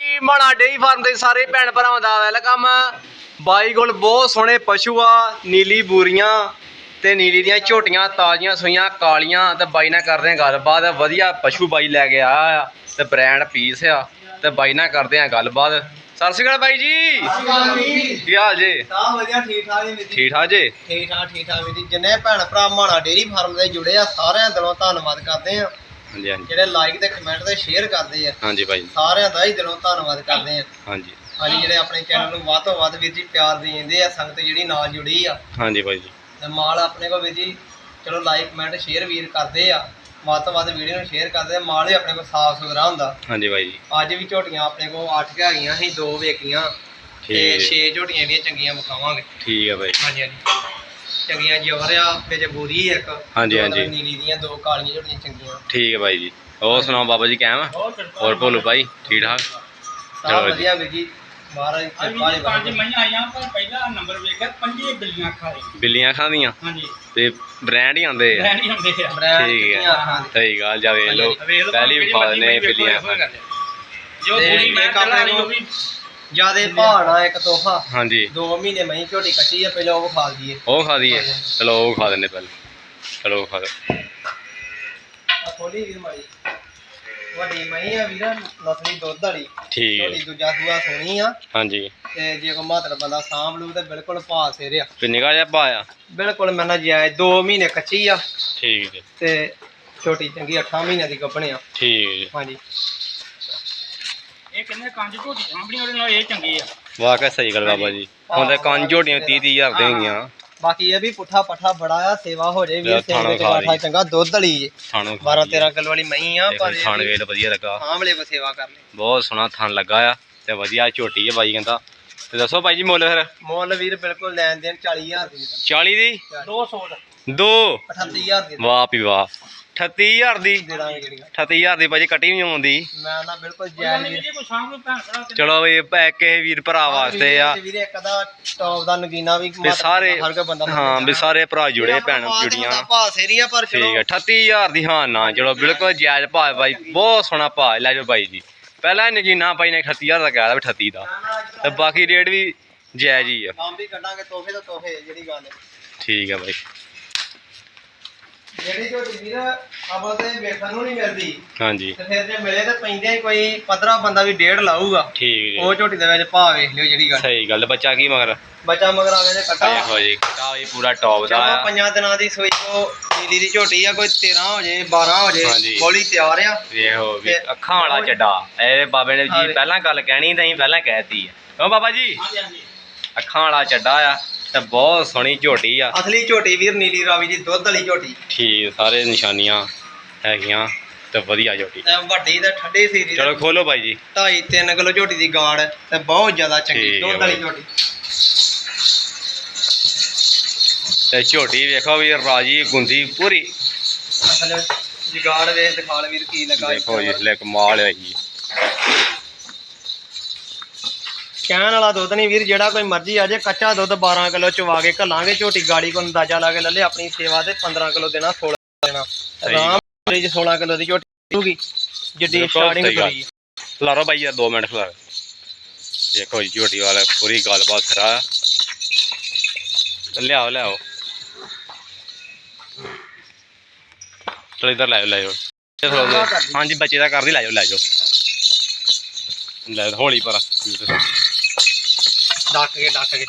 ਜੀ ਮਾਣਾ dairy farm ਦੇ ਸਾਰੇ ਭੈਣ ਭਰਾਵਾਂ ਦਾ ਵੈਲਕਮ। ਬਾਈ ਕੋਲ ਬਹੁਤ ਸੋਹਣੇ ਪਸ਼ੂ ਆ ਨੀਲੀ ਬੂਰੀਆਂ ਤੇ ਨੀਲੀ ਦੀਆਂ ਝੋਟੀਆਂ ਤਾਜ਼ੀਆਂ ਸੂਈਆਂ ਕਾਲੀਆਂ ਤੇ ਬਾਈ ਨਾਲ ਕਰਦੇ ਆ ਗੱਲਬਾਤ। ਵਧੀਆ ਪਸ਼ੂ ਬਾਈ ਲੈ ਕੇ ਆਇਆ ਆ ਤੇ ਬ੍ਰਾਂਡ ਪੀਸ ਆ ਤੇ ਬਾਈ ਨਾਲ ਕਰਦੇ ਆ ਗੱਲਬਾਤ। ਸਤਿ ਸ਼੍ਰੀ ਅਕਾਲ ਬਾਈ ਜੀ। ਕੀ ਹਾਲ ਜੀ? ਤਾਂ ਵਧੀਆ ਠੀਕ ਠਾਕ ਜੀ ਵੀਰ ਜੀ ਠੀਕ ਠਾਕ ਜੀ? ਠੀਕ ਠਾਕ ਠੀਕ ਠਾਕ ਵੀਰ ਜੀ ਜਿੰਨੇ ਭੈਣ ਭਰਾ ਮਾਣਾ ਡੇਰੀ ਫਾਰਮ ਦੇ ਜੁੜੇ ਆ ਸਾਰਿਆਂ ਦਿਲੋਂ ਧੰਨਵਾਦ ਕਰਦੇ ਆ। ਹਾਂਜੀ ਹਾਂਜੀ। ਜਿਹੜੇ ਲਾਈਕ ਤੇ ਕਮੈਂਟ ਤੇ ਸ਼ੇਅਰ ਕਰਦੇ ਆ ਹਾਂਜੀ ਬਾਈ ਸਾਰਿਆਂ ਦਾ ਹੀ ਦਿਲੋਂ ਧੰਨਵਾਦ ਕਰਦੇ ਆ। ਹਾਂਜੀ। ਹਾਂਜੀ ਜਿਹੜੇ ਆਪਣੇ ਚੈਨਲ ਨੂੰ ਵੱਧ ਤੋਂ ਵੱਧ ਵੀਰ ਜੀ ਪਿਆਰ ਦੇ ਜਾਂਦੇ ਆ ਸੰਗਤ ਜਿਹੜੀ ਨਾਲ ਜੁੜੀ ਆ। ਹਾਂਜੀ ਬਾਈ ਜੀ। ਤੇ ਮਾਲ ਆਪਣੇ ਕੋਲ ਵੀਰ ਜੀ ਚਲੋ ਲਾਈਕ ਕਮੈਂਟ ਸ਼ੇਅਰ ਵੀਰ ਕਰਦੇ ਆ। ਵੱਧ ਤੋਂ ਵੱਧ ਵੀਡੀਓ ਨੂੰ ਸ਼ੇਅਰ ਕਰਦੇ ਆ ਮਾਲ ਵੀ ਆਪਣੇ ਕੋਲ ਸਾਫ਼ ਸੁਥਰਾ ਹੁੰਦਾ। ਹਾਂਜੀ ਬਾਈ ਜੀ। ਅੱਜ ਵੀ ਝੋਟੀਆਂ ਆਪਣੇ ਕੋਲ 8 ਕੁ ਹੈਗੀਆਂ ਸੀ ਦੋ ਵੇਖੀਆਂ। ਤੇ ਠੀਕ 6 ਝੋਟੀਆਂ ਜਿਹੜੀਆਂ ਚੰਗੀਆਂ ਵਿਖਾਵਾਂਗੇ। ਠੀਕ ਹੈ ਬਾਈ ਹਾਂਜੀ ਹਾਂਜੀ। ਚੰਗੀਆਂ ਜਵਰ ਆ ਵਿੱਚ ਬੂਰੀ ਇੱਕ। ਹਾਂਜੀ, ਦੋ ਹਾਂਜੀ। ਨੀਲੀ ਦੀਆਂ ਦੋ ਕਾਲੀਆਂ ਝੋਟੀਆਂ ਚੰਗੀਆਂ। ਠੀਕ ਹੈ ਬਾਈ ਜੀ। ਹੋਰ ਸੁਣਾਓ ਬਾਬਾ ਜੀ ਕਿਵੇਂ ਆ? ਹੋਰ ਭੋਲੂ ਭਾਈ ਠੀਕ ਠਾਕ? ਸਭ ਚਲੋ ਜੀ। ਵਧੀਆ ਵੀਰ ਜੀ ਮਹਾਰਾਜ ਦੀ ਅੱਜ ਕਿਰਪਾ ਵੀ ਪੰਜ ਮਈਆਂ ਆਈਆਂ ਪਰ ਪਹਿਲਾ ਨੰਬਰ ਵੇਖਿਆ ਪੰਜੇ ਬਿੱਲੀਆਂ ਖਾਏ ਬਿੱਲੀਆਂ ਖਾਂਦੀਆਂ ਹਾਂਜੀ। ਤੇ ਬ੍ਰਾਂਡ ਹੀ ਆਉਂਦੇ ਆ। ਰਹਿਣੀ ਹੁੰਦੇ ਆ। ਬ੍ਰੈਂਡ ਠੀਕ ਹੈ। ਕਿੰਨੀਆਂ ਅੱਖਾਂ ਦੀ। ਸਹੀ ਗੱਲ ਜਾ ਵੇਖ ਲਓ। ਵੇਖ ਲਓ ਪਹਿਲੀ ਕਿਹੜੀ ਵਿਖਾ ਮਰਜ਼ੀ ਨੇ ਮਈ ਵੇਖੋ, ਬਿੱਲੀਆਂ ਇਹੋ ਹੀ ਗੱਲ। ਹੈ। ਜੋ ਤੇ ਪੂਰੀ ਮੈਂ ਇੱਕ ਆਪਣੇ ਕੱਲ ਕੋਲ- ਉਹ ਵੀ ਜਿਆਦੇ ਭਾਣਾ ਇੱਕ ਤੋਹਫਾ। ਹਾਂਜੀ। ਦੋ ਮਹੀਨੇ ਮਹੀਂ ਝੋਟੀ ਕੱਟੀ ਆ ਪਹਿਲਾਂ ਉਹ ਖਾ ਦਈਏ ਉਹ ਖਾ ਦਈਏ ਚਲੋ ਉਹ ਖਾ ਦਿੰਦੇ ਪਹਿਲੇ। ਚਲੋ ਉਹ ਖਾ ਦੇ ਆ ਥੋੜੀ ਵੀਰ ਮਾੜੀ। ਵੱਡੀ ਮਹੀਂ ਆ ਵੀਰ ਨਸਲੀ ਦੁੱਧ ਵਾਲੀ। ਠੀਕ। ਝੋਟੀ ਦੂਜਾ ਸੂਆ ਸੋਹਣੀ ਆ। ਹਾਂਜੀ। ਤੇ ਜੇ ਕੋ ਮਾਤਰ ਬੰਦਾ ਸਾਂਭ ਲੂ ਤੇ ਬਿਲਕੁਲ ਭਾਅ ਸਿਰ ਆ ਤੇ ਨਿਕਾ ਜਿਹਾ ਪਾਇਆ ਬਿਲਕੁਲ ਮੈਂ ਨਾ ਮਹੀਨੇ ਕੱਚੀ ਆ। ਠੀਕ ਹੈ। ਤੇ ਛੋਟੀ ਚੰਗੀ 8 ਮਹੀਨਿਆਂ ਦੀ ਗੱਭਣ ਆ ਠੀਕ ਹੈ। ਜੀ। ਹਾਂਜੀ। ਇਹ ਕਹਿੰਦੇ ਕੰਜ ਝੋਟੀ ਸਾਂਭਣੀ ਉਹਦੇ ਨਾਲ ਇਹ ਚੰਗੀ ਆ। ਵਾਕਿਆ ਸਹੀ ਗੱਲ ਬਾਬਾ ਜੀ ਹੁਣ ਤਾਂ ਕੰਨ ਝੋਟੀਆਂ 30 ਹਜ਼ਾਰ ਦੇ ਹੋਈਆਂ। ਬਾਕੀ ਇਹ ਵੀ ਪੁੱਠਾ ਪੱਠਾ ਬੜਾ ਆ ਸੇਵਾ ਹੋ ਜੇ ਵੀ ਸੇਵਾ ਗਾਠਾ ਲਈ। ਚੰਗਾ ਦੁੱਧ ਵਾਲੀ ਜੇ। ਥਾਣੋਂ 12 13 ਕਿਲੋ ਵਾਲੀ ਮਹੀਂ ਆ ਪਰ ਥਾਣ ਵੇਲ ਵਧੀਆ ਲੱਗਾ। ਆਮਲੇ ਕੋ ਸੇਵਾ ਕਰ ਬਹੁਤ ਸੋਹਣਾ ਥਣ ਲੱਗਾ ਆ ਤੇ ਵਧੀਆ ਝੋਟੀ ਹੈ ਬਾਈ ਕਹਿੰਦਾ। ਤੇ ਦੱਸੋ ਬਾਈ ਜੀ ਮੁੱਲ ਫਿਰ? ਮੁੱਲ ਵੀਰ ਬਿਲਕੁਲ ਲੈਣ ਦੇਣ 40000 ਦੀ 40 ਦੀ? 200 ਦਾ ਦੋ। 38000 ਦੀ ਵਾਹ ਪੀ ਵਾਹ। 38000 ਦੀ। ਦੇ ਦਾਂਗੇ ਜਿਹੜੀਆਂ 38000 ਦੀ ਭਾਜੀ ਕੱਟੀ ਨਹੀਂ ਆਉਂਦੀ। ਨਾ ਬਿਲਕੁਲ ਜਾਇਜ਼ ਵੀ ਜੇ ਕੋਈ ਸਾਂਭ ਨੂੰ ਭੈਣ ਭਰਾ ਤੇ ਚਲੋ ਇਹ ਕਿਸੇ ਵੀਰ ਭਰਾ ਵਾਸਤੇ ਆ। ਵੀਰੇ ਇੱਕ ਦਾ ਟੌਪ ਦਾ ਨਗੀਨਾ ਵੀ ਵੀ ਸਾਰੇ ਹਰ ਕੋਈ ਬੰਦਾ ਹਾਂ ਵੀ ਸਾਰੇ ਭਰਾ ਜੁੜੇ ਭੈਣ ਜੁੜੀਆਂ ਭਾ ਸੇਰੀਆ ਪਰ ਠੀਕ ਚਲੋ। ਹੈ 38000 ਦੀ ਹਾਂ ਨਾ ਚਲੋ ਬਿਲਕੁਲ ਜਾਇਜ਼ ਭਾਅ ਬਾਈ ਬਹੁਤ ਸੋਹਣਾ ਭਾਅ ਲੈ ਜਾਓ ਬਾਈ ਜੀ। ਪਹਿਲਾਂ ਨਗੀਨਾ ਬਾਈ ਨੇ 38000 ਦਾ ਕਿਹਾ ਵੀ 38 ਦਾ। ਤੇ ਬਾਕੀ ਰੇਟ ਵੀ ਜਾਇਜ਼ ਹੀ ਆ। ਕੰਮ ਵੀ ਕੱਢਾਂਗੇ ਤੋਹਫੇ ਤੋਂ ਤੋਹਫੇ ਜਿਹੜੀ ਗੱਲ ਹੈ। ਠੀਕ ਹੈ ਬਾਈ ਜਿਹੜੀ ਝੋਟੀ ਵੀਰ ਅਵਲ ਤੇ ਵੇਖਣ ਨੂੰ ਨਹੀਂ ਮਿਲਦੀ ਹਾਂਜੀ। ਤੇ ਫਿਰ ਜੇ ਮਿਲੇ ਤਾਂ ਪੈਂਦੇ ਹੀ ਕੋਈ 15 ਬੰਦਾ ਵੀ ਡੇਢ ਲਾਊਗਾ। ਠੀਕ ਉਹ ਜੀ ਝੋਟੀ ਦੇ ਵਿੱਚ ਭਾਅ ਵੇਖ ਲਿਓ ਜਿਹੜੀ ਗੱਲ। ਸਹੀ ਗੱਲ ਬੱਚਾ ਕੀ ਮਗਰ? ਬੱਚਾ ਮਗਰ ਆ ਗਿਆ ਜੇ ਕੱਟਾ। ਦੇਖੋ ਜੀ ਕਟਾ ਵੀ ਪੂਰਾ ਟੌਪ ਦਾ। ਚਲੋ ਆ ਪੰਜਾਂ ਦਿਨਾਂ ਦੀ ਸੋਈ ਕੋ ਨੀਲੀ ਦੀ ਝੋਟੀ ਆ ਕੋਈ 13 ਹੋ ਜੇ 12 ਹੋ ਜੇ ਹਾਂਜੀ। ਬੋਲੀ ਤਿਆਰ ਆ। ਵੇਖੋ ਵੀ ਤੇ ਅੱਖਾਂ ਵਾਲਾ ਚੱਡਾ। ਇਹ ਬਾਬੇ ਨੇ ਜੀ। ਪਹਿਲਾਂ ਗੱਲ ਕਹਿਣੀ ਤਾਂ ਪਹਿਲਾਂ ਕਹਿਤੀ ਆ। ਕਿਉਂ ਬਾਬਾ ਜੀ? ਹਾਂਜੀ ਹਾਂਜੀ। ਅੱਖਾਂ ਵਾਲਾ ਚੱਡਾ ਆ। ਤੇ ਬਹੁਤ ਸੋਹਣੀ ਝੋਟੀ ਆ। ਅਸਲੀ ਝੋਟੀ ਵੀਰ ਨੀਲੀ ਰਾਵੀ ਦੀ ਦੁੱਧ ਵਾਲੀ ਝੋਟੀ। ਠੀਕ ਸਾਰੇ ਨਿਸ਼ਾਨੀਆਂ ਹੈਗੀਆਂ ਤੇ ਵਧੀਆ ਝੋਟੀ। ਤੇ ਵੱਡੀ ਤੇ ਠੰਡੀ ਸੀਰੀ ਚਲੋ ਖੋਲੋ ਬਾਈ ਜੀ। 2.5 3 ਕਿਲੋ ਝੋਟੀ ਦੀ ਗਾੜ ਤੇ ਬਹੁਤ ਜ਼ਿਆਦਾ ਚੰਗੀ ਠੀਕ ਦੁੱਧ ਵਾਲੀ। ਝੋਟੀ। ਤੇ ਝੋਟੀ ਵੇਖੋ ਵੀ ਰਾਜੀ ਗੁੰਦੀ ਪੂਰੀ। ਅਸਲ ਜਗਾੜ ਵੇਖ ਦਿਖਾਲ ਵੀਰ ਕੀ ਲੱਗਾ ਦੇਖੋ ਜੀ ਲੈ ਕਮਾਲ ਹੈ ਜੀ। ਕਹਿਣ ਵਾਲਾ ਦੁੱਧ ਨਹੀਂ ਵੀਰ ਜਿਹੜਾ ਕੋਈ ਮਰਜ਼ੀ ਆ ਜੇ ਕੱਚਾ ਦੁੱਧ 12 ਕਿਲੋ ਚਵਾ ਕੇ ਘੱਲਾਂਗੇ ਝੋਟੀ ਗਾੜੀ ਕੋ ਅੰਦਾਜ਼ਾ ਲਾ ਕੇ ਲੱਲੇ ਆਪਣੀ ਸੇਵਾ ਤੇ 15 ਕਿਲੋ ਦੇਣਾ 16 ਦੇਣਾ। ਆਰਾਮ ਨਾਲ ਜੀ 16 ਕਿਲੋ ਦੀ ਝੋਟੀ ਹੋਊਗੀ ਜਿੱਡੀ ਸਟਾਰਟਿੰਗ। ਕਰੀ। ਖਲਾਰੋ ਬਾਈ ਯਾਰ 2 ਮਿੰਟ ਖਲਾਰ ਦੇਖੋ ਜੀ ਝੋਟੀ ਵਾਲਾ ਪੂਰੀ ਗੱਲਬਾਤ ਖਰਾ। ਲਿਆਓ ਲਿਆਓ। ਚਲੋ ਇਧਰ ਲੈ ਲੈ ਹਾਂਜੀ ਬੱਚੇ ਦਾ ਕਰਦੀ ਲੈ ਜਾਓ ਲੈ ਜਾਓ। ਲੈ ਹੌਲੀ ਪਰ ਡੱਕ ਕੇ ਡੱਕ ਕੇ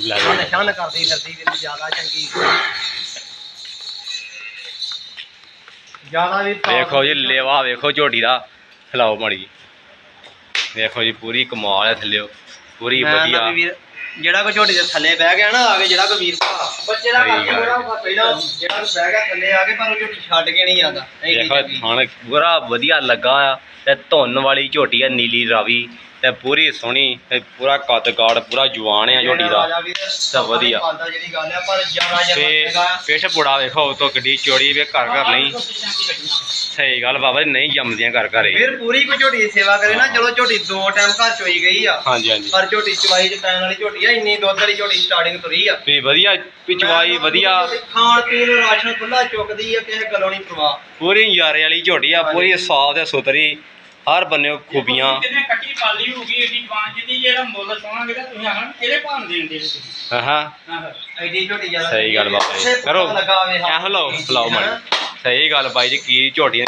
ਲੈ ਜਾਓ ਨਿਸ਼ਾਨ ਕਰਦੀ ਫਿਰਦੀ ਵੀਰ ਜ਼ਿਆਦਾ ਚੰਗੀ ਜ਼ਿਆਦਾ ਵੀ ਭਾਵ- ਵੇਖੋ ਜੀ ਲੇਵਾ ਵੇਖੋ ਝੋਟੀ ਦਾ ਹਿਲਾਓ ਮਾੜੀ ਵੇਖੋ ਜੀ ਪੂਰੀ ਕਮਾਲ ਹੈ ਥੱਲਿਓ ਪੂਰੀ ਮੈਂ ਤਾਂ ਵਧੀਆ ਵੀ ਵੀਰ ਜਿਹੜਾ ਕੋਈ ਝੋਟੀ ਦੇ ਥੱਲੇ ਬਹਿ ਗਿਆ ਨਾ ਆ ਕੇ ਜਿਹੜਾ ਕੋਈ ਵੀਰ ਭਰਾ ਬੱਚੇ ਦਾ ਸਹੀ ਕਰਕੇ ਗੱਲ। ਬੜਾ ਔਖਾ ਪਹਿਲਾਂ ਜਿਹੜਾ ਕੋਈ ਬਹਿ ਗਿਆ ਥੱਲੇ ਆ ਕੇ ਪਰ ਉਹ ਝੋਟੀ ਛੱਡ ਕੇ ਨਹੀਂ ਜਾਂਦਾ ਨਹੀਂ ਦੇਖੋ ਥਾਣ ਪੂਰਾ ਵਧੀਆ ਲੱਗਾ ਆ ਤੇ ਧੁੰਨ ਵਾਲੀ ਝੋਟੀ ਆ ਨੀਲੀ ਰਾਵੀ ਤੇ ਪੂਰੀ ਸੋਹਣੀ ਤੇ ਪੂਰਾ ਕੱਦ ਕਾੜ ਪੂਰਾ ਜਵਾਨ ਆ ਝੋਟੀ ਦਾ। ਤਾਂ ਵਧੀਆ। ਪਾਲਦਾ ਜਿਹੜੀ ਗੱਲ ਆ ਪਰ ਜ਼ਿਆਦਾ ਤੇ ਪਿੱਠ ਪੁੜਾ ਵੇਖੋ ਉਤੋਂ ਕਿੱਡੀ ਚੋੜੀ ਵੇ ਘਰ ਘਰ ਨਹੀਂ। ਸਹੀ ਗੱਲ ਬਾਬਾ ਜੀ ਨਹੀਂ ਜੰਮਦੀਆਂ ਘਰ ਘਰ ਵੀਰ ਪੂਰੀ ਕੋ ਝੋਟੀ ਦੀ ਸੇਵਾ ਕਰੇ ਨਾ ਚਲੋ ਝੋਟੀ ਦੋ ਟਾਈਮ ਘਰ ਚੋਈ ਗਈ ਆ। ਹਾਂਜੀ ਹਾਂਜੀ। ਪਰ ਝੋਟੀ ਚਵਾਈ ਚ ਪੈਣ ਵਾਲੀ ਝੋਟੀ ਆ ਇੰਨੀ ਦੁੱਧ ਵਾਲੀ ਝੋਟੀ ਸਟਾਰਟਿੰਗ ਤੁਰੀ ਆ। ਵੀ ਵਧੀਆ ਪਿਚਵਾਈ ਵਧੀਆ। ਖਾਣ ਪੀਣ ਰਾਸ਼ਨ ਖੁੱਲਾ ਚੁੱਕਦੀ ਆ ਕਿਸੇ ਗੱਲੋਂ ਨਹੀਂ ਪਰਵਾਹ। ਪੂਰੀ ਯਾਰੇ ਵਾਲੀ ਝੋਟੀ ਆ ਪੂਰੀ ਸਾਫ਼ ਤੇ ਸੁਥਰੀ। ਹਰ ਬੰਨੇ ਖੂਬੀਆਂ ਜਿਹਨੇ ਕੱਟੀ ਪਾਲੀ ਹੋ ਗਈ ਏਡੀ ਜਵਾਨ ਜਿਹਦੀ ਜਿਹੜਾ ਮੁੱਲ ਸੋਹਣਾ ਕਿਹਦਾ ਤੁਸੀਂ ਆਖਣਾ ਕਿਹੜੇ ਨੂੰ ਦੇਣ ਦੇ ਤੁਸੀਂ ਹਾਂ ਆਹੋ। ਐਡੀ ਝੋਟੀ ਜ਼ਿਆਦਾ ਸਹੀ ਗੱਲ ਬਾਬਾ ਜੀ। ਕਰੋ। ਮਾੜੀ ਸਹੀ ਗੱਲ ਬਾਈ ਜੀ ਕੀ ਝੋਟੀਆਂ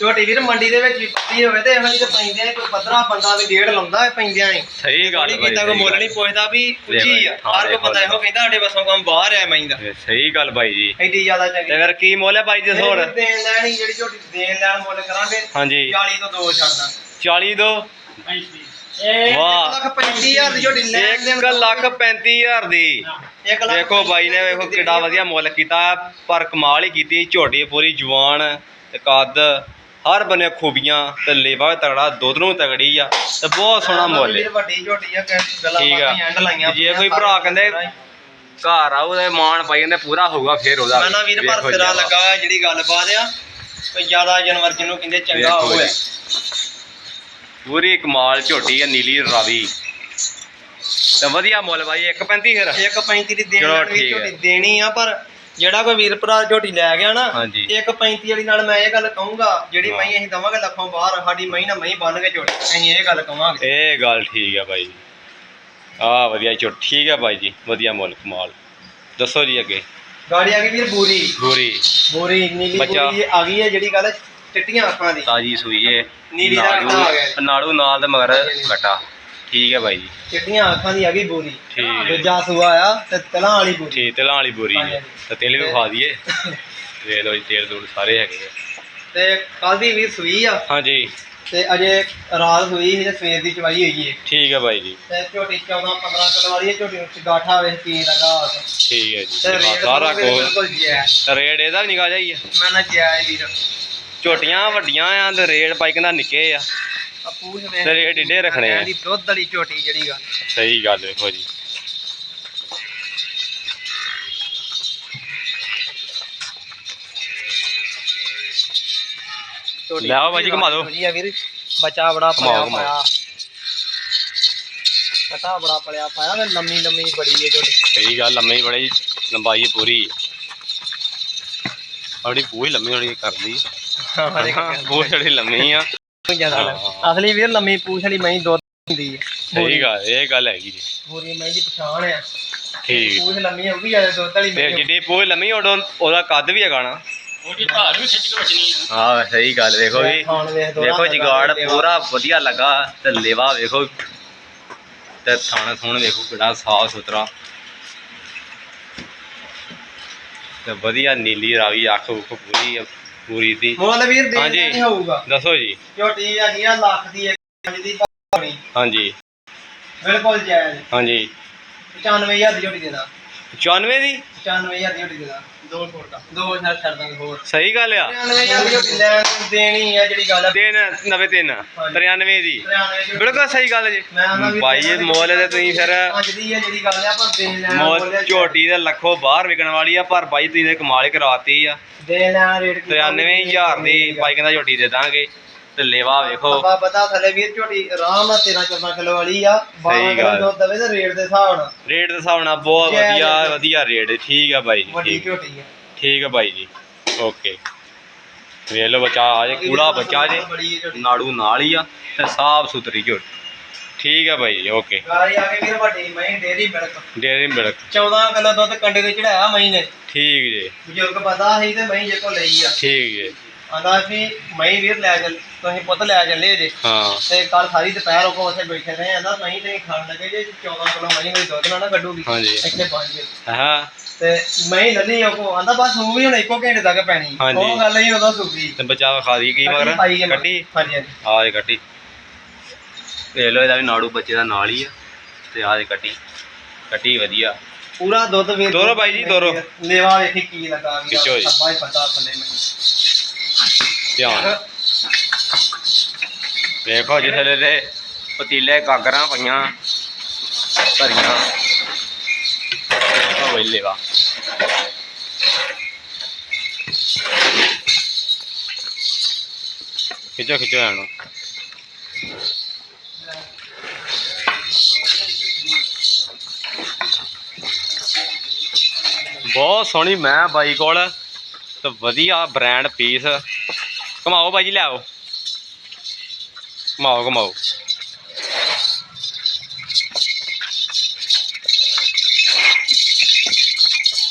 ਝੋਟੀ ਵੀਰ ਮੰਡੀ ਦੇ ਵਿੱਚ ਵੀ ਪੱਤੀ ਹੋਵੇ ਤੇ ਇਹਨਾਂ ਦੀ ਤਾਂ ਪੈਂਦੇ ਆ ਕੋਈ 15 ਬੰਦਾ ਵੀ ਡੇਢ ਲਾਉਂਦਾ ਹੈ ਪੈਂਦਿਆਂ ਹੀ। ਸਹੀ ਗੱਲ ਬਾਈ ਕੀਤਾ ਕੋਈ ਮੁੱਲ ਨਹੀਂ ਪੁੱਛਦਾ ਵੀ ਪੁੱਛੀ ਆ। ਹਰ ਕੋ ਪਤਾ ਇਹੋ ਕਹਿੰਦਾ ਸਾਡੇ ਬਸੋਂ ਕੰਮ ਬਾਹਰ ਆ ਮੈਂ ਦਾ ਸਹੀ ਗੱਲ ਬਾਈ ਜੀ। ਐਡੀ ਜ਼ਿਆਦਾ ਚੰਗੀ। ਤੇ ਫਿਰ ਕੀ ਮੁੱਲ ਹੈ ਬਾਈ ਜੀ ਹੋਰ? ਦੇਣ ਲੈਣੀ ਜਿਹੜੀ ਝੋਟੀ ਦੇਣ ਲੈਣ ਮੁੱਲ ਕਰਾਂਗੇ ਹਾਂਜੀ। 40 ਤੋਂ 2 ਛੱਡਦਾ। 40 ਤੋਂ? 35 ਵਾਹ। 1 ਲੱਖ 35000 ਦੀ ਝੋਟੀ ਲੈਣ ਦੇਣ 1 ਲੱਖ 35000 ਦੀ। ਇੱਕ ਲੱਖ ਦੇਖੋ ਬਾਈ ਨੇ ਵੇਖੋ ਕਿੱਡਾ ਵਧੀਆ ਮੁੱਲ ਕੀਤਾ। ਪਰ ਕਮਾਲ ਹੀ ਕੀਤੀ। ਝੋਟੀ ਪੂਰੀ ਜਵਾਨ ਤੇ ਕੱਦ ਹਰ ਬੰਨੇ ਖੂਬੀਆਂ ਤੇ ਲੇਵਾ ਤਗੜਾ ਦੁੱਧ ਨੂੰ ਤਗੜੀ ਆ ਤੇ ਬਹੁਤ ਸੋਹਣਾ ਮੁੱਲ ਹੈ। ਵੱਡੀ ਝੋਟੀ ਆ ਗੱਲਾਂ ਠੀਕ ਆ। ਬਾਤਾਂ ਐਂਡ ਲਾਈਆਂ ਜੇ ਕੋਈ ਭਰਾ ਕਹਿੰਦੇ ਘਰ ਆਉ ਤੇ ਮਾਣ ਪਾਈ ਜਾਂਦੇ ਪੂਰਾ ਹੋਊਗਾ ਫੇਰ ਉਹਦਾ। ਮੈਂ ਨਾ ਵੀਰ ਵੇਖੋ ਪਰ ਸਿਰਾ ਜੀ। ਲੱਗਾ ਹੋਇਆ ਜਿਹੜੀ ਗੱਲਬਾਤ ਆ ਕੋਈ ਜ਼ਿਆਦਾ ਜਾਨਵਰ ਜਿਹਨੂੰ ਕਹਿੰਦੇ ਚੰਗਾ ਵੇਖੋ ਹੋਵੇ। ਜੀ। ਪੂਰੀ ਕਮਾਲ ਝੋਟੀ ਆ ਨੀਲੀ ਰਾਵੀ ਤੇ ਵਧੀਆ ਮੁੱਲ ਬਾਈ 1.35 ਫਿਰ ਇੱਕ 35 ਦੀ ਦੇਣ ਚਲੋ ਵਾਲੀ ਠੀਕ ਝੋਟੀ ਹੈ। ਦੇਣੀ ਆ ਪਰ ਜਿਹੜਾ ਕੋਈ ਵੀਰ ਭਰਾ ਝੋਟੀ ਲੈ ਗਿਆ ਨਾ ਹਾਂਜੀ। ਇੱਕ 35 ਵਾਲੀ ਨਾਲ ਮੈਂ ਇਹ ਗੱਲ ਕਹੂੰਗਾ ਜਿਹੜੀ ਹਾਂ। ਅਸੀਂ ਦਵਾਂਗੇ ਲੱਖੋਂ ਬਾਹਰ ਸਾਡੀ ਮਹੀਂ ਨਾ ਮਹੀਂ ਬੰਨ ਕੇ ਝੋਟੀ ਅਸੀਂ ਇਹ ਗੱਲ ਕਵਾਂਗੇ ਇਹ ਗੱਲ ਠੀਕ ਹੈ ਬਾਈ ਆ ਵਧੀਆ ਝੋਟੀ ਠੀਕ ਹੈ ਬਾਈ ਜੀ ਵਧੀਆ ਮੁੱਲ ਕਮਾਲ ਦੱਸੋ ਜੀ ਅੱਗੇ ਗਾੜੀ ਆ ਗਈ ਵੀਰ ਬੂਰੀ ਗੋਰੀ ਬੂਰੀ ਨੀਲੀ ਬੱਚਾ। ਬੂਰੀ ਆ ਗਈ ਹੈ ਜਿਹੜੀ ਗੱਲ ਚਿੱਟੀਆਂ ਅੱਖਾਂ ਦੀ। ਤਾਜੀ ਸੂਈ ਏ। ਨੀਲੀ ਦਾ ਨਾੜੂ- ਕੱਟਾ ਆ ਗਿਆ ਜੀ। ਨਾੜੂ ਨਾਲ ਤੇ ਮਗਰ ਕਟਾ ਠੀਕ ਹੈ ਬਾਈ ਜੀ। ਚਿੱਟੀਆਂ ਅੱਖਾਂ ਦੀ ਆ ਗਈ ਬੂਰੀ। ਠੀਕ। ਦੂਜਾ ਸੂਆ ਆ ਤੇ ਤਲਾਂ ਵਾਲੀ ਬੂਰੀ। ਠੀਕ ਤਿਲਾਂ ਵਾਲੀ ਬੋਰੀ ਜੀ। ਤੇ ਤੇਲ ਵੀ ਖਾ ਦਈਏ। ਲਓ ਜੀ ਤੇਲ ਦੂਲ ਸਾਰੇ ਹੈਗੇ ਆ। ਤੇ ਕੱਲ ਦੀ ਵੀਰ ਸੂਈ ਆ। ਹਾਂਜੀ। ਤੇ ਅਜੇ ਰਾਤ ਹੋਈ ਸੀ ਤੇ ਸਵੇਰ ਦੀ ਚਵਾਈ ਹੋਈ ਹੈ ਠੀਕ ਹੈ ਬਾਈ ਜੀ। ਤੇ ਝੋਟੀ 14 15 ਕਿਲੋ ਵਾਲੀ ਹੈ ਝੋਟੀ ਨੂੰ ਗਾਠਾ ਵੇਖ ਕੀ ਲਗਾ ਤੇ ਠੀਕ ਹੈ ਜੀ ਰੇਟ ਸਾਰਾ ਵੀ ਕੁਝ ਬਿਲਕੁਲ ਜੈ। ਰੇਟ ਇਹਦਾ ਵੀ ਨਿਕਾ ਜਾਈਏ ਮੈਂ ਨਾ ਜੈ ਵੀਰ। ਝੋਟੀਆਂ ਵੱਡੀਆਂ ਆ ਤੇ ਰੇਟ ਬਾਈ ਕਹਿੰਦਾ ਨਿੱਕੇ ਆ। ਆ ਪੂਛ ਵੇਖ ਤੇ ਰੇਟ ਏਡੇ ਰੱਖਣੇ ਆ। ਇਹਦੀ ਦੁੱਧ ਵਾਲੀ ਝੋਟੀ ਜਿਹੜੀ ਗੱਲ ਸਹੀ ਗੱਲ ਵੇਖੋ ਜੀ ਝੋਟੀ ਲੈ ਆਓ ਬਾਜੀ, ਘੁਮਾ ਦਿਓ। ਜੀ ਆ ਵੀਰ ਬੱਚਾ ਬੜਾ ਪਲਿਆ ਘੁਮਾਓ। ਪਾਇਆ। ਬੜਾ ਪਲਿਆ ਪਾਇਆ ਤੇ ਲੰਮੀ ਲੰਮੀ ਬੜੀ ਹੈ ਝੋਟੀ। ਸਹੀ ਗੱਲ ਲੰਮੀ ਬੜੀ ਲੰਬਾਈ ਪੂਰੀ। ਬੜੀ ਪੂਰੀ ਲੰਮੀ ਬੜੀ ਕਰਦੀ ਹਾਂ ਬਹੁਤ ਜਿਹੜੀ ਲੰਮੀ ਆ। ਜ਼ਿਆਦਾ ਹਾਂ। ਅਸਲੀ ਵੀਰ ਲੰਮੀ ਪੂਛ ਵਾਲੀ ਮਹੀਂ ਦੁੱਧ ਹੁੰਦੀ ਹੈ। ਸਹੀ ਗੱਲ ਇਹ ਗੱਲ ਹੈਗੀ ਜੀ ਪੂਰੀ ਮਹੀਂ ਦੀ ਪਛਾਣ ਆ। ਠੀਕ ਪੂਛ ਲੰਮੀ ਹੋਊਗੀ ਜ਼ਿਆਦਾ ਦੁੱਧ ਵਾਲੀ ਤੇ ਜਿੱਡੀ ਪੂਰੀ ਲੰਮੀ ਉਹਦਾ ਕੱਦ ਵੀ ਹੈਗਾ ਨਾ। ਉਹਦੀ ਧਾਰ ਵੀ ਖਿੱਚ ਕੇ ਵੱਜਣੀ ਆ। ਹਾਂ ਸਹੀ ਗੱਲ ਵੇਖੋ ਜੀ ਖਾਣ ਵੇਖ ਜਿਗਾੜ। ਪੂਰਾ ਵਧੀਆ ਲੱਗਾ ਤੇ ਲੇਵਾ ਵੇਖੋ। ਤੇ ਥਾਣਾ ਥੂਣ ਵੇਖੋ ਕਿਹੜਾ ਸਾਫ਼ ਸੁਥਰਾ। ਤੇ ਵਧੀਆ ਨੀਲੀ ਰਾਵੀ ਅੱਖ ਉੱਖ ਪੂਰੀ ਆ, ਪੂਰੀ ਦੀ ਮੁੱਲ ਵੀਰ ਦੇ ਹਾਂਜੀ। ਨਹੀਂ ਹੋਊਗਾ। ਦੱਸੋ ਜੀ। ਝੋਟੀ ਹੈਗੀ ਆ ਲੱਖ ਦੀ ਇੱਕ ਪੰਜ ਦੀ ਪਾਣੀ ਹਾਂਜੀ। ਬਿਲਕੁਲ ਜਾਇਜ਼। ਹਾਂਜੀ। 95000 ਦੀ ਝੋਟੀ ਦੇਣਾ। 94 ਦੀ? 95000 ਦੀ ਝੋਟੀ ਦੇਣਾ ਦੋ ਛੋੜ ਦਾ ਦੋ ਛੱਡ ਛੱਡ ਦਾਂਗੇ ਹੋਰ। ਸਹੀ ਗੱਲ ਆ। 95000 ਦੀ ਝੋਟੀ ਲੈਣ ਦੇਣੀ ਆ ਜਿਹੜੀ ਗੱਲ ਆ। ਤਿੰਨ 93 93 ਦੀ। 93 ਦੀ। ਬਿਲਕੁਲ ਸਹੀ ਗੱਲ ਜੀ। ਮੈਂ ਵੀ ਭਾਈ ਇਹ ਮੁੱਲ ਤੇ ਤੁਸੀਂ ਫਿਰ ਪੰਜ ਦੀ ਆ ਜਿਹੜੀ ਗੱਲ ਆ ਪਰ ਦੇਣ ਲੈਣ ਮੁੱਲ ਬੋਲਿਆ ਝੋਟੀ ਦੇ ਲੱਖੋਂ ਬਾਹਰ ਵਿਕਣ ਵਾਲੀ ਆ ਪਰ ਬਾਈ ਤੁਸੀਂ ਨੇ ਕਮਾਲ ਹੀ ਕਰਾਤੀ ਆ। ਦੇਣ ਲੈਣ ਰੇਟ 93000 ਦੀ ਭਾਈ ਕਹਿੰਦਾ ਝੋਟੀ ਦੇ ਦਾਂਗੇ। ਤੇ ਲੇਵਾ ਵੇਖੋ। ਅੱਬਾ ਪਤਾ ਥੱਲੇ ਵੀਰ ਝੋਟੀ ਆਰਾਮ ਨਾਲ 13 14 ਕਿਲੋ ਵਾਲੀ ਆ। 12 ਸਹੀ ਗੱਲ। ਦੁੱਧ ਦਵੇ ਤੇ ਰੇਟ ਦੇ ਹਿਸਾਬ ਨਾਲ। ਰੇਟ ਦੇ ਹਿਸਾਬ ਨਾਲ ਬਹੁਤ ਜੈ ਵਧੀਆ ਜੈ। ਵਧੀਆ ਰੇਟ। ਠੀਕ ਆ ਬਾਈ ਜੀ ਵੱਡੀ ਠੀਕ। ਝੋਟੀ ਆ। ਠੀਕ ਆ ਬਾਈ ਜੀ। ਓਕੇ। ਵੇਖ ਲਓ ਬੱਚਾ ਆ ਜੇ ਕੂੜਾ ਬੱਚਾ ਜੇ ਬੜੀ ਹੈ ਝੋਟੀ। ਨਾੜੂ ਨਾਲ ਹੀ ਆ ਤੇ ਸਾਫ਼ ਸੁਥਰੀ ਝੋਟੀ। ਠੀਕ ਆ ਬਾਈ ਜੀ ਓਕੇ। ਗਾਈ ਆ ਕੇ ਵੀਰ ਵੱਡੀ ਮਹੀਂ dairy milk. Dairy milk. 14 kilo ਦੁੱਧ ਕੰਡੇ ਤੇ ਚੜਾਇਆ ਮਹੀਂ ਨੇ। ਠੀਕ ਜੀ। ਬਜ਼ੁਰਗ ਪਤਾ ਸੀ ਤੇ ਮਹੀਂ ਜੇ ਕੋ ਲਈ ਆ। ਠੀਕ ਜੀ। ਆਂਦਾ ਵੀ ਮਹੀਂ ਵੀਰ ਲੈ ਚੱਲ ਤੁਸੀਂ ਪੁੱਤ ਲੈ ਚੱਲੇ ਜੇ। ਹਾਂ। ਤੇ ਕੱਲ ਸਾਰੀ ਦੁਪਹਿਰ ਉਹ ਉੱਥੇ ਬੈਠੇ ਰਹੇ ਆਂਦਾ ਮਹੀਂ ਤੇ ਖਾਣ ਲੱਗੇ ਜੇ 14 ਕਿਲੋ ਮਹੀਂ ਮੇਰੀ ਦੁੱਧ ਨਾਲ ਨਾ ਕੱਢੂਗੀ ਹਾਂਜੀ। ਇੱਥੇ ਪਹੁੰਚ ਗਏ ਹਾਂ। ਤੇ ਮਹੀਂ ਲੱਲੀ ਉਹ ਕੋ ਆਂਦਾ ਬਸ ਉਹ ਵੀ ਹੁਣ ਇੱਕੋ ਘੰਟੇ ਤੱਕ ਪੈਣੀ ਹਾਂਜੀ। ਉਹ ਗੱਲ ਹੀ ਉਦੋਂ ਸੁੱਕੀ। ਤੇ ਬੱਚਾ ਖਾ ਦੀ ਕੀ ਮਗਰ? ਪਾਈ ਜੇ ਮਗਰ। ਕੱਟੀ ਹਾਂਜੀ ਹਾਂਜੀ। ਆ ਜੇ ਕੱਟੀ। ਵੇਖ ਲਓ ਇਹਦਾ ਵੀ ਨਾੜੂ ਬੱਚੇ ਦਾ ਨਾਲ ਹੀ ਆ ਤੇ ਆ ਜੇ ਕੱਟੀ। ਕੱਟੀ ਵਧੀਆ। ਪੂਰਾ ਦੁੱਧ ਵੀਰ ਦੋਰੋ ਬਾਈ ਜੀ, ਦੋਰੋ। ਲੇਵਾ ਵੇਖੀ ਕੀ ਲੱਗਾ ਵੀਰ। ਖਿੱਚੋ ਜੀ। ਸੱਬਾ ਹੀ ਪਤਾ ਥੱਲੇ ਮਹੀਂ। ਧਿਆਨ ਵੇਖੋ ਜਿੱਥੇ ਦੇ ਪਤੀਲੇ ਗਾਗਰਾਂ ਪਈਆਂ ਭਰੀਆਂ ਦੇਖੋ ਵੇਲੇ ਵਾ ਖਿੱਚੋ ਖਿੱਚੋ ਇਹਨੂੰ ਬਹੁਤ ਸੋਹਣੀ ਮੈਂ ਬਾਈ ਕੋਲ ਤੇ ਵਧੀਆ ਬ੍ਰਾਂਡ ਪੀਸ ਕਮਾਓ ਬਾਈ ਜੀ ਲੈ ਆਓ ਕਮਾਓ ਕਮਾਓ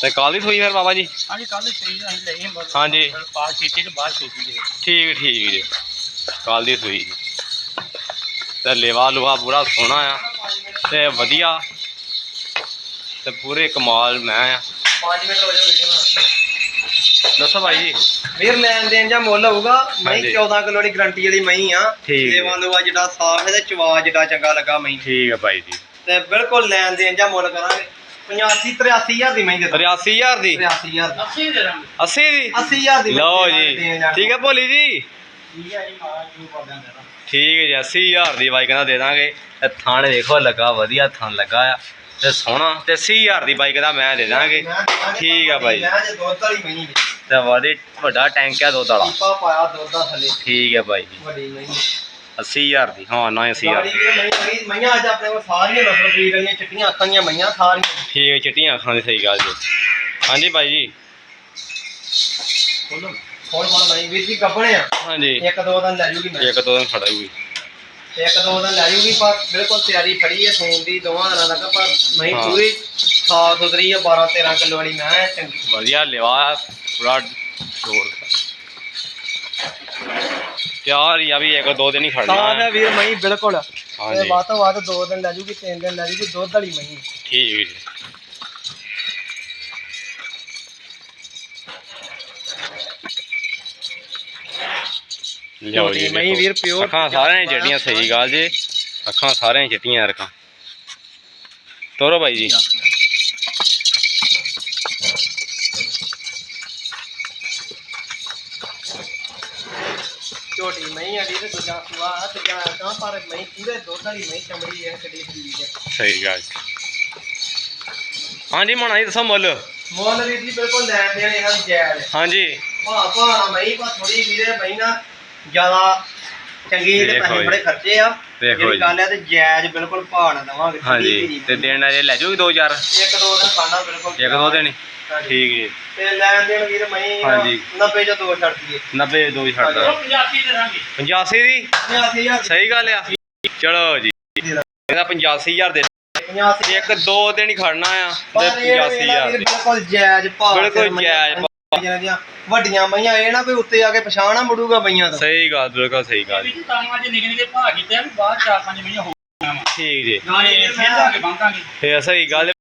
ਤੇ ਕਾਲ ਦੀ ਸੋਈ ਫਿਰ ਬਾਬਾ ਜੀ ਹਾਂਜੀ ਕੱਲ ਸਹੀ ਅਸੀਂ ਲਈ ਹਾਂ ਹਾਂਜੀ ਪਾਸ ਕੀਤੀ ਤੇ ਬਾਅਦ ਸੋਚੀ ਜੀ ਠੀਕ ਠੀਕ ਜੀ ਕਾਲ ਦੀ ਸੋਈ ਜੀ ਤੇ ਲੇਵਾ ਲੁਆ ਪੂਰਾ ਸੋਹਣਾ ਆ ਤੇ ਵਧੀਆ ਤੇ ਪੂਰੇ ਕਮਾਲ ਮੈਂ ਆ 5 ਮਿੰਟ ਹੋ ਜਾਓ ਵੀਡੀਓ ਬਣਾ ਦੱਸੋ ਬਾਈ ਜੀ। ਵੀਰ ਲੈਣ ਦੇਣ ਜਾਂ ਮੁੱਲ ਹੋਊਗਾ ਮਹੀਂ ਹਾਂਜੀ। 14 ਕਿਲੋ ਦੀ ਗਰੰਟੀ ਵਾਲੀ ਮਹੀਂ ਆ। ਠੀਕ ਦੇਵਾਂ ਲੋਆ ਜਿਹੜਾ ਸਾਫ਼ ਹੈ ਤੇ ਚਵਾ ਜਿਹੜਾ ਚੰਗਾ ਲੱਗਾ ਮਹੀਂ ਠੀਕ ਹੈ ਬਾਈ ਜੀ। ਤੇ ਬਿਲਕੁਲ ਲੈਣ ਦੇਣ ਜਾਂ ਮੁੱਲ ਕਰਾਂਗੇ। 85 83000 ਦੀ ਮਹੀਂ ਦੇ 83000 ਦੀ? 83000 ਦੀ। ਅਸੀਂ ਦੇ ਦਾਂਗੇ। 80 ਦੀ? 80000 ਦੀ ਲਓ ਜੀ। ਠੀਕ ਹੈ ਭੋਲੀ ਜੀ। ਠੀਕ ਹੈ ਜੀ ਮਾਰਾ ਜੂ ਪਾਉਂਦੇ ਆ ਠੀਕ ਹੈ ਜੀ 80000 ਦੀ ਬਾਈ ਕਹਿੰਦਾ ਦੇ ਦਾਂਗੇ। ਤੇ ਥਣ ਦੇਖੋ ਲੱਗਾ ਵਧੀਆ ਥਣ ਲੱਗਾ ਆ। ਤੇ ਸੋਹਣਾ ਤੇ 80000 ਦੀ ਬਾਈ ਕਹਿੰਦਾ ਮੈਂ ਦੇ ਦਾਂਗੇ। ਠੀਕ ਆ ਬਾਈ। ਮੈਂ ਜੇ ਦੁੱਧ ਵਾਲੀ ਮਹੀਂ ਦੀ ਤੇ ਵਾਦੀ ਵੱਡਾ ਟੈਂਕ ਆ ਦੁੱਧ ਵਾਲਾ। ਪਾਇਆ ਦੁੱਧ ਦਾ ਥੱਲੇ। ਠੀਕ ਹੈ ਬਾਈ ਜੀ। ਵੱਡੀ ਮਹੀਂ। 80000 ਦੀ ਹਾਂ ਨਾ 80000 ਗਾੜੀ ਦੀ ਵੀ ਮਹੀਂ ਮਹੀਂ ਮਈਆਂ ਅੱਜ ਆਪਣੇ ਕੋਲ ਸਾਰੀਆਂ ਨਸਲ ਬਰੀਡ ਰਹੀਆਂ ਚਿੱਟੀਆਂ ਅੱਖਾਂ ਦੀਆਂ ਮਈਆਂ ਸਾਰੀਆਂ। ਠੀਕ ਹੈ ਚਿੱਟੀਆਂ ਅੱਖਾਂ ਦੀ ਸਹੀ ਗੱਲ ਜੀ। ਹਾਂਜੀ ਬਾਈ ਜੀ। ਖੋਲੋ ਖੋਲ ਮਹੀਂ ਵੀਰ ਜੀ ਆ। ਹਾਂਜੀ। ਇੱਕ ਦੋ ਦਿਨ ਲੈ ਜੂਗੀ ਮੈਂ। ਇੱਕ ਦੋ ਦਿਨ ਖੜਾ ਤੇ ਇੱਕ ਦੋ ਦਿਨ ਲੈ ਜੂਗੀ ਪਰ ਬਿਲਕੁਲ ਤਿਆਰੀ ਖੜੀ ਹੈ ਸੂਣ ਦੀ ਦੋਵਾਂ ਦਿਨਾਂ ਤੱਕ ਪਰ ਹਾਂ। ਪੂਰੀ ਸਾਫ਼ ਸੁਥਰੀ ਹੈ 12 13 ਕਿਲੋ ਵਾਲੀ ਮੈਂ ਹੈ ਚੰਗੀ। ਵਧੀਆ ਲਿਵਾ ਪੂਰਾ ਛੋੜ ਤਿਆਰ ਹੀ ਆ ਵੀ ਇੱਕ ਦੋ ਦਿਨ ਹੀ ਖੜਨਾ ਸਾਫ਼ ਹੈ ਹੈ। ਵੀਰ ਮਹੀਂ ਬਿਲਕੁਲ। ਤੇ ਹਾਂਜੀ ਵੱਧ ਤੋਂ ਵੱਧ ਦੋ ਦਿਨ ਲੈ ਜੂਗੀ ਤਿੰਨ ਦਿਨ ਲੈ ਜੂਗੀ ਦੁੱਧ ਵਾਲੀ ਮਹੀਂ। ਠੀਕ ਜੀ ਲਿਓ ਜੀ ਝੋਟੀ ਮਹੀਂ ਦੇਖੋ। ਵੀਰ pure ਅੱਖਾਂ ਸਾਰਿਆਂ ਦੀਆਂ ਜੱਟੀਆਂ ਸਹੀ ਗੱਲ ਜੀ। ਅੱਖਾਂ ਸਾਰਿਆਂ ਦੀਆਂ ਜੱਟੀਆਂ ਰਕਾਂ ਤੋਰੋ ਬਾਈ ਜੀ। ਝੋਟੀ ਮਹੀਂ ਆ ਵੀਰ ਦੂਜਾ ਸੁਆ ਆ ਦੂਜਾ ਤਾਂ ਪਰ ਮਹੀਂ ਪੂਰੇ ਦੁੱਧ ਵਾਲੀ ਮਹੀਂ ਚਮੜੀ ਹੈ ਕਿੱਡੀ ਠੀਕ ਹੈ। ਸਹੀ ਗੱਲ। ਹਾਂਜੀ ਮਣਾ ਜੀ ਦੱਸੋ ਮੁੱਲ। ਮੁੱਲ ਵੀਰ ਜੀ ਬਿਲਕੁਲ ਲੈਣ ਦੇਣ ਇਹਨਾਂ ਦੀ ਜਾਇਜ਼ ਹੈ ਹਾਂਜੀ। ਭਾ ਭਾ ਮਹੀਂ ਪਾ ਥੋੜੀ ਵੀਰੇ ਮਹੀਂ ਨਾ ਜ਼ਿਆਦਾ ਚੰਗੀ ਤੇ ਦੇਖੋ ਪੈਸੇ ਜੀ। ਬੜੇ ਖਰਚੇ ਆ ਦੇਖੋ ਜਿਹੜੀ ਜੀ। ਗੱਲ ਹੈ ਤੇ ਜਾਇਜ਼ ਬਿਲਕੁਲ ਨਾ ਦੇਵਾਂਗੇ ਹਾਂਜੀ ਤੇ ਦੇਣ ਵਾਲੇ ਲੈ ਜਾਓਗੇ ਦੋ ਚਾਰ? ਇੱਕ ਦੋ ਦਿਨ ਖਾਣਾ ਬਿਲਕੁਲ ਇੱਕ ਦੋ ਦਿਨ ਹੀ? ਹਾਂਜੀ। ਠੀਕ ਜੀ। ਤੇ ਲੈਣ ਦੇਣ ਵੀਰ ਮਹੀਂ ਹਾਂਜੀ। 90 ਚ ਦੋ ਛੱਡ ਦਈਏ। 90 ਦੋ ਹੀ ਛੱਡ ਦੋ ਉਹ 85 ਦੇ ਦਾਂਗੇ। 85 ਦੀ? 80000 ਸਹੀ ਗੱਲ ਆ। ਚਲੋ ਜੀ। ਇਹਦਾ 85000 ਦੇ 85 ਇੱਕ ਦੋ ਦਿਨ ਹੀ ਖੜਨਾ ਆ ਤੇ ਪਰ ਇਹ ਵੇਲਾ 85000 ਵੀਰ ਦੀ ਬਿਲਕੁਲ ਜਾਇਜ਼ ਭਾਅ ਬਿਲਕੁਲ ਜਾਇਜ਼ ਜਿਹਨਾਂ ਦੀਆਂ ਵੱਡੀਆਂ ਮਈਆਂ ਇਹ ਨਾ ਕੋਈ ਉੱਤੇ ਆ ਕੇ ਪਛਾਣ ਨਾ ਮੁੜੂਗਾ ਮਈਆਂ ਤੋਂ। ਸਹੀ ਗੱਲ ਬਿਲਕੁਲ ਸਹੀ ਗੱਲ। ਵੀ ਤਾਂਵਾਂ ਚ ਨਿਕਲ ਨਿਕਲੇ ਭਾਅ ਕੀਤੇ ਆ ਵੀ ਬਾਅਦ ਚਾਰ ਪੰਜ ਮਹੀਨੇ ਹੋ ਗਏ ਆ ਠੀਕ ਜੀ। ਨਾਲੇ ਫਿਰ ਲਾਗੇ ਬੰਕਾਂਗੇ। ਫੇਰ ਸਹੀ ਗੱਲ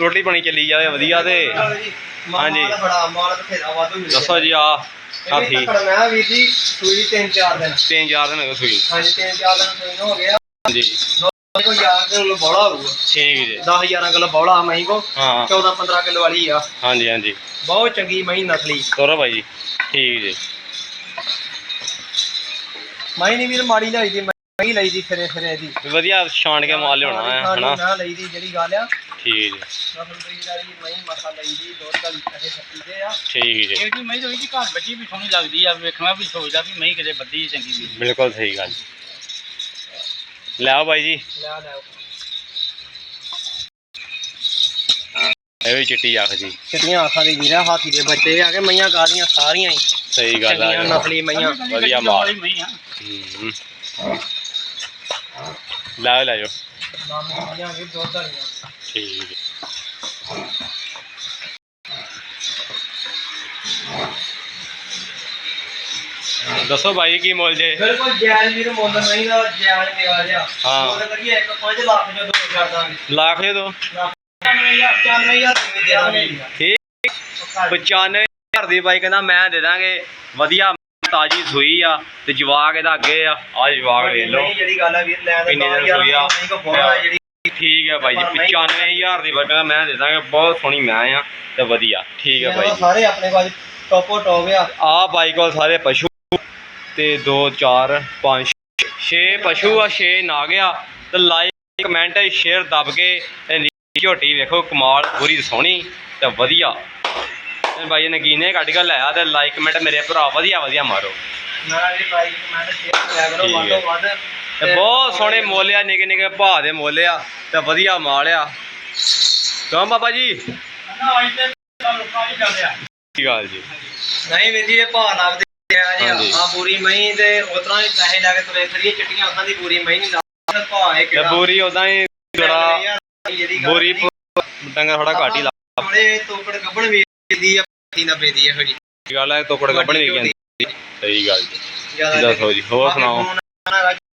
ਰੋਟੀ ਪਾਣੀ ਚੱਲੀ ਜਾਵੇ ਵਧੀਆ ਤੇ। ਹਾਂਜੀ। ਮਾਲ ਬੜਾ ਮਾਲ ਬਥੇਰਾ ਵਾਧੂ ਮਿਲ ਦੱਸੋ ਜੀ ਆ ਠੀਕ। ਮੈਂ ਵੀ ਜੀ ਸੂਈ ਤਿੰਨ ਚਾਰ ਦਿਨ। ਤਿੰਨ ਚਾਰ ਦਿਨ ਹੋ ਗਏ ਸੂਈ। ਹਾਂਜੀ ਤਿੰਨ ਚਾਰ ਦਿਨ ਸੂਈ ਨੂੰ ਹੋ ਗਿਆ ਜੀ ਕੋਈ ਯਾਰ ਕਿਲੋ ਬੋਲਾ ਹੋਊਗਾ। ਠੀਕ ਜੀ। 10 11 ਕਿਲੋ ਬੋਲਾ ਮਹੀਂ ਕੋ ਹਾਂ। 14 15 ਕਿਲੋ ਵਾਲੀ ਆ। ਹਾਂਜੀ ਹਾਂਜੀ। ਬਹੁਤ ਚੰਗੀ ਮਹੀਂ ਨਸਲੀ। ਤੋਰੋ ਭਾਈ ਜੀ ਠੀਕ ਜੀ। ਮਹੀਂ ਨਹੀਂ ਵੀਰ ਮਾੜੀ ਲਈ ਦੀ ਮਹੀਂ ਲਈ ਦੀ ਫਿਰੇ ਫਿਰੇ ਦੀ। ਵਧੀਆ ਛਾਣ ਕੇ ਮਾਲ ਲਿਆਉਣਾ ਹੈ ਹਨਾ? ਨਾ ਲਈ ਦੀ ਜਿਹੜੀ ਗੱਲ ਆ। ਠੀਕ ਜੀ। ਨਸਲ ਬਰੀਡ ਵਾਲੀ ਮਹੀਂ ਮਸਾ ਲਈ ਦੀ ਦੁੱਧ ਵਾਲੀ ਪੈਸੇ ਛੱਤੀ ਦੇ ਆ। ਠੀਕ ਜੀ। ਇਹ ਜੀ ਮੈਂ ਦੋਈ ਜੀ ਘਰ ਬੱਜੀ ਵੀ ਸੋਹਣੀ ਲੱਗਦੀ ਆ ਵੇਖਣਾ ਵੀ ਸੋਚਦਾ ਵੀ ਮੈਂ ਕਿਤੇ ਬੱਦੀ ਚੰਗੀ ਬਿਲਕੁਲ ਸਹੀ ਗੱਲ। ਲੈ ਆਓ ਬਾਈ ਜੀ। ਲੈ ਲੈ। ਇਹ ਵੀ ਚਿੱਟੀ ਅੱਖ ਜੀ। ਚਿੱਟੀਆਂ ਅੱਖਾਂ ਦੀ ਵੀਰਾ ਹਾਥੀ ਦੇ ਬੱਚੇ ਆ ਕੇ ਮਈਆਂ ਕਾਦੀਆਂ ਸਾਰੀਆਂ ਹੀ। ਸਹੀ ਗੱਲ ਚੰਗੀਆਂ ਆ ਨਸਲੀ ਮਈਆਂ। ਵਧੀਆ ਮਾਲ। ਹੂੰ। ਲੈ ਆਓ, ਲੈ ਜਾਓ ਨਾਮੀ ਮਈਆਂ ਵੀ ਦੁੱਧ ਵਾਲੀਆਂ। ਠੀਕ ਜੀ ਦੱਸੋ ਭਾਈ ਕੀ ਮੁੱਲ ਜੇ। ਬਿਲਕੁਲ ਜਾਇਜ਼ ਵੀਰ ਮੁੱਲ ਨਹੀਂ ਦਾ ਜਾਇਜ਼ ਨਿਗਾ ਜਿਆ। ਹਾਂ। ਮੁੱਲ ਕਰੀਏ 1.5 ਲੱਖ ਜੋ ਦੋ ਕਰ ਦਾਂਗੇ ਲੱਖ ਦੇ? ਦੋ 95000 ਦੀ ਦੇ ਦਾਂਗੇ ਠੀਕ। 95000 ਦੀ ਬਾਈ ਕਹਿੰਦਾ ਮੈਂ ਦੇ ਦਾਂਗੇ। ਵਧੀਆ ਤਾਜੀ ਸੂਈ ਆ ਤੇ ਜਵਾਕ ਇਹਦਾ ਅੱਗੇ ਆ। ਆ ਜਵਾਕ ਵੇਖ ਲਓ। ਨਹੀਂ ਜਿਹੜੀ ਗੱਲ ਆ ਵੀਰ ਲੈ ਦੇ ਕਿੰਨੇ ਦਿਨ ਸੂਈ ਆ? ਨਹੀਂ ਕੋ ਫੋੜਾ ਜਿਹੜੀ। ਠੀਕ ਹੈ ਬਾਈ ਜੀ 95000 ਦੀ ਬਾਈ ਕਹਿੰਦਾ ਮੈਂ ਦੇ ਦਾਂਗੇ। ਬਹੁਤ ਸੋਹਣੀ ਮੈਂ ਆ ਤੇ ਵਧੀਆ। ਠੀਕ ਹੈ ਬਾਈ ਜੀ। ਸਾਰੇ ਆਪਣੇ ਕੋਲ ਟੋਪੋ ਟੋਪ ਆ। ਆ ਬਾਈ ਕੋਲ ਸਾਰੇ ਪਸ਼ੂ ਤੇ 2 4 5 ਛੇ ਪਸ਼ੂ ਆ ਛੇ ਨਾਗ ਆ ਤੇ ਲਾਈਕ ਕਮੈਂਟ ਸ਼ੇਅਰ ਦਬ ਕੇ ਨੀਲੀ ਝੋਟੀ ਵੇਖੋ ਕਮਾਲ ਪੂਰੀ ਸੋਹਣੀ ਤੇ ਵਧੀਆ। ਤੇ ਬਾਈ ਨੇ ਕੀਨੇ ਕੱਢ ਕੇ ਲਿਆ ਤੇ ਲਾਈਕ ਕਮੈਂਟ ਮੇਰੇ ਭਰਾ ਵਧੀਆ ਵਧੀਆ ਮਾਰੋ। ਠੀਕ ਤੋਂ ਬਹੁਤ ਸੋਹਣੇ ਮੁੱਲ ਆ ਨਿੱਕੇ ਨਿੱਕੇ ਭਾਅ ਦੇ ਮੁੱਲ ਆ ਤੇ ਵਧੀਆ ਮਾਲ ਆ। ਕਿਉਂ ਬਾਬਾ ਜੀ? ਨਾ ਅੱਜ ਤੇ ਲੋਕਾਂ ਹੀ ਚੱਲਿਆ ਕੀ ਗੱਲ ਜੀ? ਨਹੀਂ ਵੀਰ ਜੀ ਇਹ ਭਾਅ ਲੱਗਦੇ ਆ ਜੀ ਹਾਂਜੀ। ਆ ਪੂਰੀ ਮਹੀਂ ਤੇ ਉਤਰਾ ਹੀ ਪੈਸੇ ਲਾ ਕੇ ਤੁਰੇ ਫਿਰੀਏ ਚਿੱਟੀਆਂ ਅੱਖਾਂ ਦੀ ਪੂਰੀ ਮਹੀਂ ਨਹੀਂ ਲੱਗਦਾ ਭਾਅ ਇਹ ਤੇ ਕਿਹੜਾ ਬੂਰੀ ਉਦਾਂ ਹੀ ਥੋੜਾ ਜਿਹੜੀ ਗੱਲ ਬੋਰੀ ਨਹੀਂ, ਡੰਗਰ ਥੋੜਾ ਘੱਟ ਹੀ ਲਾ। ਥੋੜੇ ਤੋਕੜ ਗੱਬਣ ਵੇਚਦੀ ਆ ਪੱਤੀ ਨਾ ਵੇਚਦੀ ਇਹੋ ਜੀ ਗੱਲ ਹੈ ਤੋਕੜ ਗੱਬਣ ਵੀ ਜਾਂਦੀ ਸਹੀ ਗੱਲ ਜੀ। ਜ਼ਿਆਦਾ ਦੱਸੋ ਜੀ ਹੋਰ ਸੁਣਾਓ?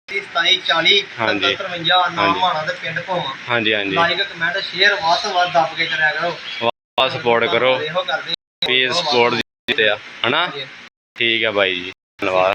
27 40 ਹਾਂਜੀ। 53 ਨਾਮ ਹਾਂਜੀ। ਮਾਣਾ ਤੇ ਪਿੰਡ ਭੋਵਾਂ। ਹਾਂਜੀ ਹਾਂਜੀ। ਲਾਈਕ ਕਮੈਂਟ ਸ਼ੇਅਰ ਵੱਧ ਤੋਂ ਵੱਧ ਦੱਬ ਕੇ ਕਰਿਆ ਕਰੋ। ਆ ਸਪੋਰਟ ਕਰੋ। ਇਹੋ ਕਰਦੇ ਪਲੀਜ਼ ਸਪੋਰਟ ਦਿੱਤੇ ਆ ਹਨਾ? ਠੀਕ ਹੈ ਬਾਈ ਜੀ ਧੰਨਵਾਦ।